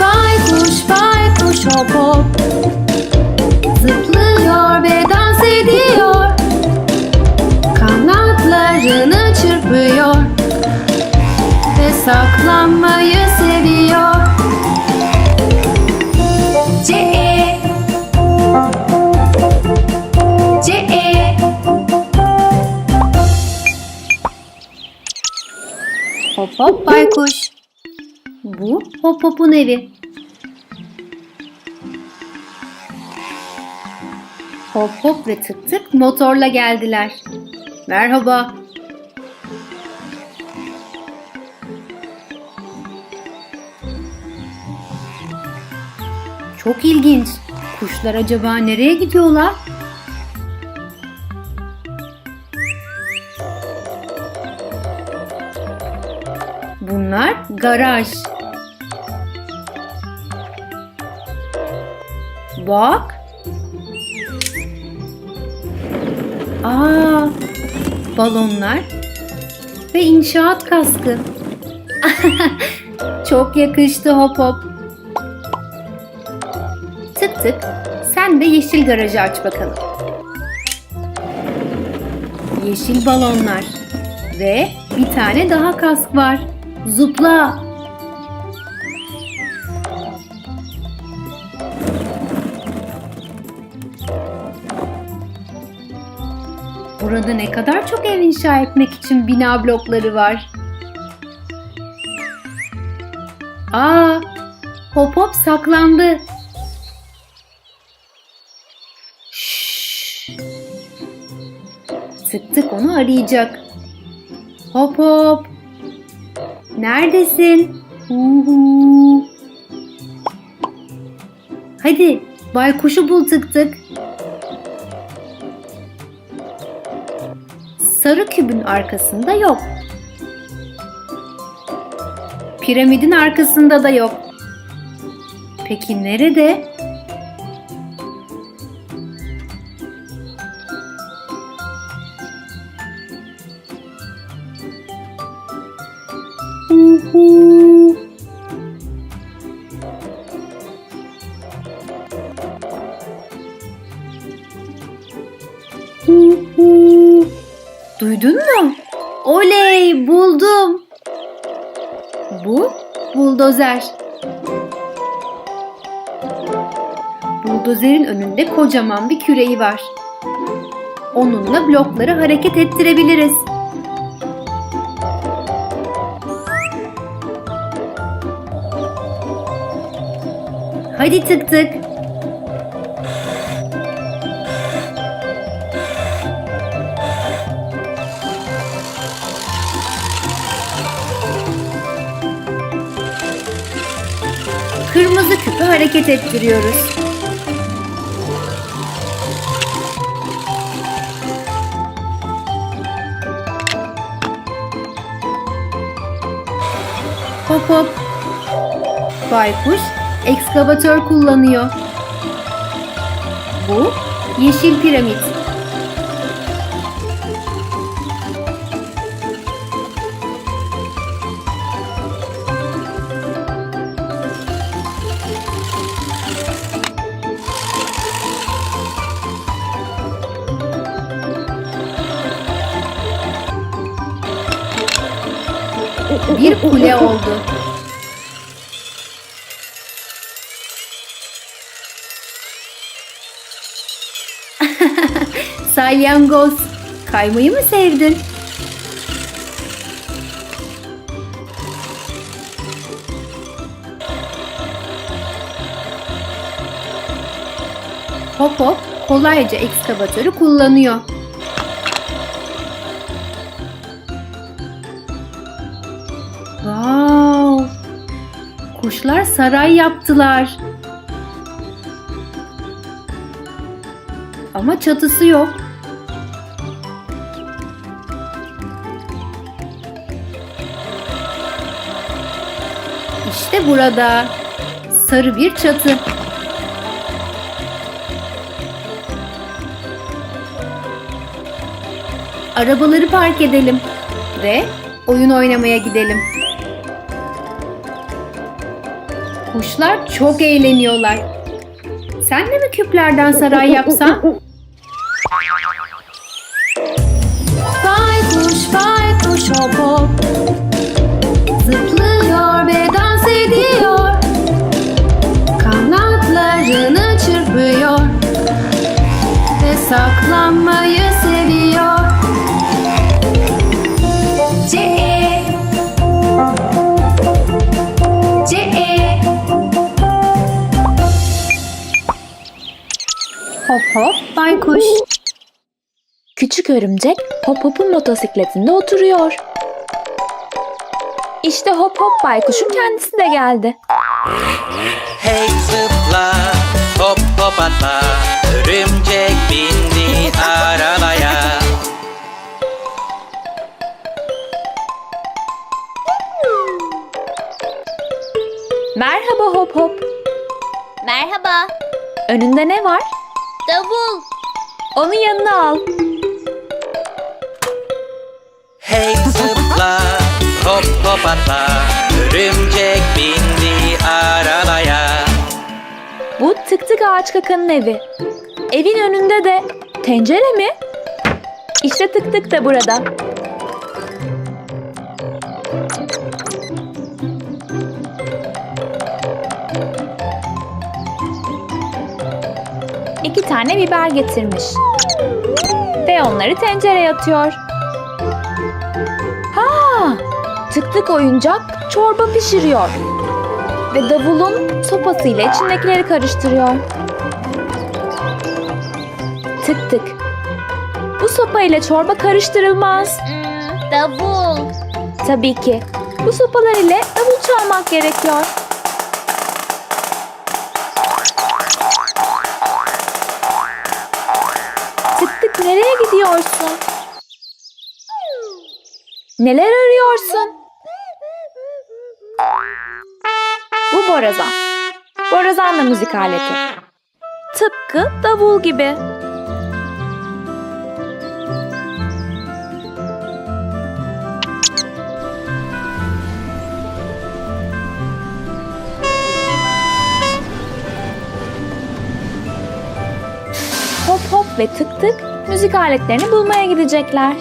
Baykuş baykuş hop hop. Zıplıyor ve dans ediyor. Kanatlarını çırpıyor. Ve saklanmayı seviyor. E. E. Hop hop baykuş bu Hop Hop'un evi. Hop Hop ve Tık Tık motorla geldiler. Merhaba. Çok ilginç. Kuşlar acaba nereye gidiyorlar? Bunlar garaj. Bak. Aa, balonlar ve inşaat kaskı. Çok yakıştı hop hop. Tık tık sen de yeşil garajı aç bakalım. Yeşil balonlar ve bir tane daha kask var. Zıpla. Burada ne kadar çok ev inşa etmek için bina blokları var. Aa, hop hop saklandı. Şşş. Tık tık onu arayacak. Hop hop. Neredesin? Uhu. Hadi baykuşu bul tık tık. Sarı kübün arkasında yok. Piramidin arkasında da yok. Peki nerede? Uhu. Buldozer. Buldozerin önünde kocaman bir küreği var. Onunla blokları hareket ettirebiliriz. Hadi tık tık. Kırmızı küpü hareket ettiriyoruz. Hop hop. Baykuş ekskavatör kullanıyor. Bu yeşil piramit. Bir kule oldu. Salyangoz, kaymayı mı sevdin? Hop hop kolayca ekskavatörü kullanıyor. Kuşlar saray yaptılar. Ama çatısı yok. İşte burada sarı bir çatı. Arabaları park edelim ve oyun oynamaya gidelim. Kuşlar çok eğleniyorlar. Sen de mi küplerden saray yapsan? Baykuş, baykuş hop hop Zıplıyor Hop hop baykuş Küçük örümcek Hop Hop'un motosikletinde oturuyor. İşte Hop Hop baykuşun kendisi de geldi. Hey zıpla, hop hop atla Örümcek bindi arabaya Merhaba Hop Hop. Merhaba. Önünde ne var? Davul. Onu yanına al. Hey zıpla, hop hop atla Örümcek bindi arabaya Bu tık tık ağaç kakanın evi. Evin önünde de tencere mi? İşte tık tık da burada. İki tane biber getirmiş. Ve onları tencereye atıyor. Ha! Tık tık oyuncak çorba pişiriyor. Ve davulun sopasıyla içindekileri karıştırıyor. Tık tık. Bu sopa ile çorba karıştırılmaz. Hmm, davul. Tabii ki. Bu sopalar ile davul çalmak gerekiyor. Nereye gidiyorsun? Neler arıyorsun? Bu borazan. Borazan da müzik aleti. Tıpkı davul gibi. Hop hop ve tık tık müzik aletlerini bulmaya gidecekler.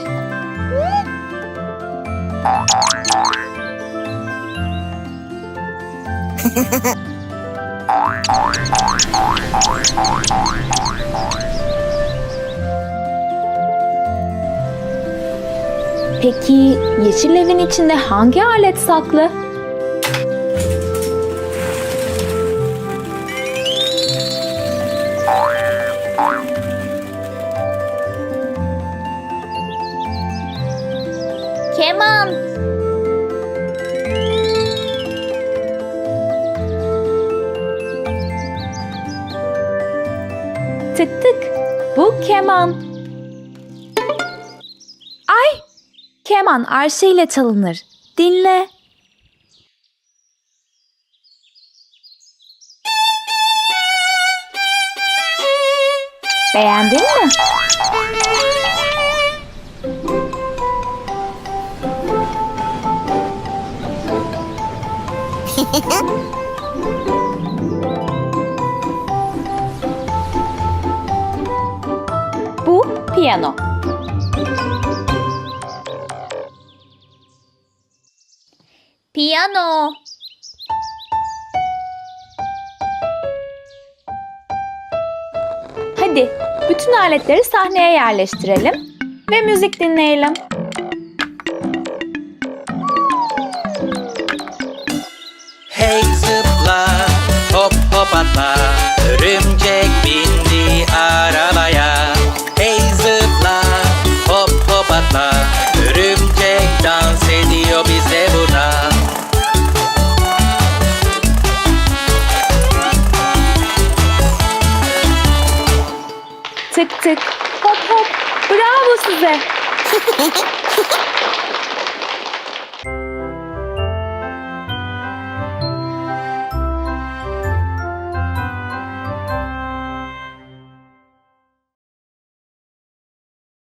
Peki yeşil evin içinde hangi alet saklı? Bu keman. Ay! Keman arşeyle çalınır. Dinle. Beğendin mi? piyano. Piyano. Hadi bütün aletleri sahneye yerleştirelim ve müzik dinleyelim. Tık tık hop hop bravo size.